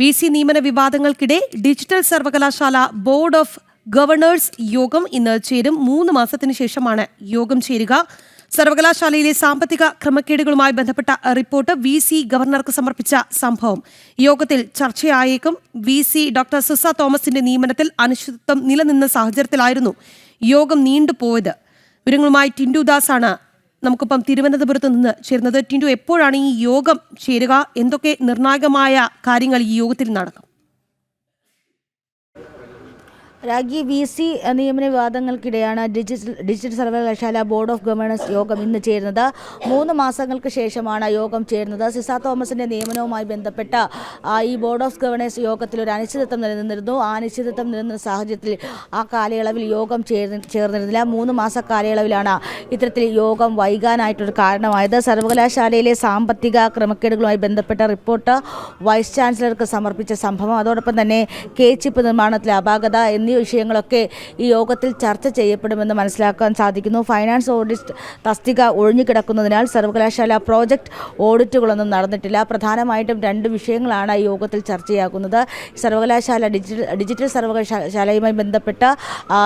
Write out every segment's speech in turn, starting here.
V C നിയമന വിവാദങ്ങൾക്കിടെ digital സർവകലാശാല ബോർഡ് ഓഫ് ഗവർണേഴ്സ് യോഗം ഇന്ന് ചേരും. മൂന്ന് മാസത്തിന് ശേഷമാണ് യോഗം ചേരുക. സർവകലാശാലയിലെ സാമ്പത്തിക ക്രമക്കേടുകളുമായി ബന്ധപ്പെട്ട റിപ്പോർട്ട് വി സി ഗവർണർക്ക് സമർപ്പിച്ച സംഭവം. യോഗത്തിൽ ചർച്ചയായേക്കും വി സി ഡോക്ടർ സുസ തോമസിന്റെ നിയമനത്തിൽ അനിശ്ചിതത്വം നിലനിന്ന സാഹചര്യത്തിലായിരുന്നു യോഗം നീണ്ടുപോയത്. വിവരങ്ങളുമായി ടിൻഡു ദാസ് ആണ് നമുക്കിപ്പം തിരുവനന്തപുരത്ത് നിന്ന് ചേരുന്നത് ടിൻഡു എപ്പോഴാണ് ഈ യോഗം ചേരുക? എന്തൊക്കെ നിർണായകമായ കാര്യങ്ങൾ ഈ യോഗത്തിൽ നടക്കും രാജ്യ വി സി നിയമന വിവാദങ്ങൾക്കിടെയാണ് ഡിജിറ്റൽ ഡിജിറ്റൽ സർവകലാശാല ബോർഡ് ഓഫ് ഗവേണൻസ് യോഗം ഇന്ന് ചേരുന്നത്. മൂന്ന് മാസങ്ങൾക്ക് ശേഷമാണ് യോഗം ചേരുന്നത്. സിസ തോമസിന്റെ നിയമനവുമായി ബന്ധപ്പെട്ട ഈ ബോർഡ് ഓഫ് ഗവേണൻസ് യോഗത്തിൽ ഒരു അനിശ്ചിതത്വം നിലനിന്നിരുന്നു. ആ അനിശ്ചിതത്വം നിലനിന്ന സാഹചര്യത്തിൽ ആ കാലയളവിൽ യോഗം ചേർന്നിരുന്നില്ല. മൂന്ന് മാസ കാലയളവിലാണ് ഇത്തരത്തിൽ യോഗം വൈകാനായിട്ടൊരു കാരണമായത്. സർവകലാശാലയിലെ സാമ്പത്തിക ക്രമക്കേടുകളുമായി ബന്ധപ്പെട്ട റിപ്പോർട്ട് വൈസ് ചാൻസലർക്ക് സമർപ്പിച്ച സംഭവം. അതോടൊപ്പം തന്നെ കെ ചിപ്പ് നിർമ്മാണത്തിലെ അപാകത എന്നീ വിഷയങ്ങളൊക്കെ ഈ യോഗത്തിൽ ചർച്ച ചെയ്യപ്പെടുമെന്ന് മനസ്സിലാക്കാൻ സാധിക്കുന്നു. ഫൈനാൻസ് ഓഡിറ്റ് തസ്തിക ഒഴിഞ്ഞുകിടക്കുന്നതിനാൽ സർവകലാശാല പ്രോജക്റ്റ് ഓഡിറ്റുകളൊന്നും നടന്നിട്ടില്ല. പ്രധാനമായിട്ടും രണ്ട് വിഷയങ്ങളാണ് ഈ യോഗത്തിൽ ചർച്ചയാക്കുന്നത് സർവകലാശാല ഡിജിറ്റൽ ഡിജിറ്റൽ സർവകലാശാലയുമായി ബന്ധപ്പെട്ട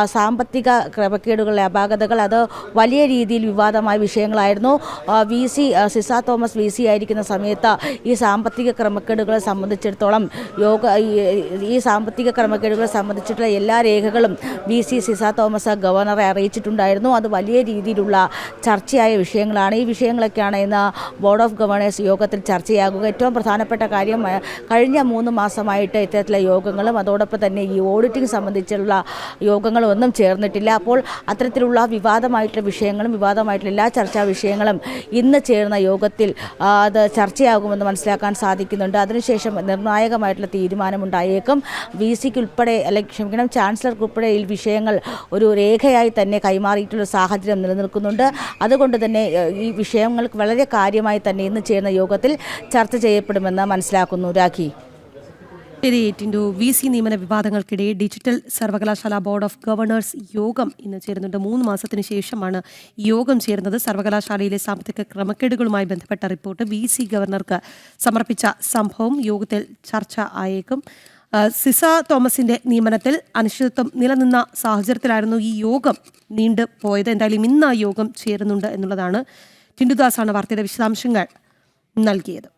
സാമ്പത്തിക ക്രമക്കേടുകളിലെ അപാകതകൾ അത് വലിയ രീതിയിൽ വിവാദമായ വിഷയങ്ങളായിരുന്നു. V C Ciza Thomas V C ആയിരിക്കുന്ന സമയത്ത് ഈ സാമ്പത്തിക ക്രമക്കേടുകളെ സംബന്ധിച്ചിടത്തോളം യോഗ ഈ- സാമ്പത്തിക ക്രമക്കേടുകളെ സംബന്ധിച്ചിട്ടുള്ള എല്ലാ രേഖകളും വി സി സിസ തോമസ് ഗവർണറെ അറിയിച്ചിട്ടുണ്ടായിരുന്നു. അത് വലിയ രീതിയിലുള്ള ചർച്ചയായ വിഷയങ്ങളാണ്. ഈ വിഷയങ്ങളൊക്കെയാണ് ഇന്ന് ബോർഡ് ഓഫ് ഗവർണേഴ്സ് യോഗത്തിൽ ചർച്ചയാകുക. ഏറ്റവും പ്രധാനപ്പെട്ട കാര്യം കഴിഞ്ഞ മൂന്ന് മാസമായിട്ട് ഇത്തരത്തിലെ യോഗങ്ങളും അതോടൊപ്പം തന്നെ ഈ ഓഡിറ്റിംഗ് സംബന്ധിച്ചുള്ള യോഗങ്ങളും ഒന്നും ചേർന്നിട്ടില്ല. അപ്പോൾ അത്തരത്തിലുള്ള വിവാദമായിട്ടുള്ള വിഷയങ്ങളും വിവാദമായിട്ടുള്ള എല്ലാ ചർച്ചാ വിഷയങ്ങളും ഇന്ന് ചേർന്ന യോഗത്തിൽ അത് ചർച്ചയാകുമെന്ന് മനസ്സിലാക്കാൻ സാധിക്കുന്നുണ്ട്. അതിനുശേഷം നിർണായകമായിട്ടുള്ള തീരുമാനമുണ്ടായേക്കും. വി സിക്ക് ഉൾപ്പെടെ അല്ലെങ്കിൽ ക്ഷമിക്കണം ചാൻസലർക്ക് ഉൾപ്പെടെ ഈ വിഷയങ്ങൾ ഒരു രേഖയായി തന്നെ കൈമാറിയിട്ടുള്ള സാഹചര്യം നിലനിൽക്കുന്നുണ്ട്. അതുകൊണ്ട് തന്നെ ഈ വിഷയങ്ങൾക്ക് വളരെ കാര്യമായി തന്നെ ഇന്ന് ചേർന്ന യോഗത്തിൽ ചർച്ച ചെയ്യപ്പെടുമെന്ന് മനസ്സിലാക്കുന്നു. രാഖി. ശരി വി സി നിയമന വിവാദങ്ങൾക്കിടെ ഡിജിറ്റൽ സർവകലാശാല ബോർഡ് ഓഫ് ഗവർണേഴ്സ് യോഗം ഇന്ന് ചേരുന്നുണ്ട്. മൂന്ന് മാസത്തിന് ശേഷമാണ് യോഗം ചേരുന്നത്. സർവകലാശാലയിലെ സാമ്പത്തിക ക്രമക്കേടുകളുമായി ബന്ധപ്പെട്ട റിപ്പോർട്ട് വി സി ഗവർണർക്ക് സമർപ്പിച്ച സംഭവം യോഗത്തിൽ ചർച്ച ആയേക്കും. സിസ തോമസിന്റെ നിയമനത്തിൽ അനിശ്ചിതത്വം നിലനിന്ന സാഹചര്യത്തിലായിരുന്നു ഈ യോഗം നീണ്ടു പോയത്. എന്തായാലും ഇന്ന് ആ യോഗം ചേരുന്നുണ്ട് എന്നുള്ളതാണ് ടിൻഡുദാസാണ് വാർത്തയുടെ വിശദാംശങ്ങൾ നൽകിയത്.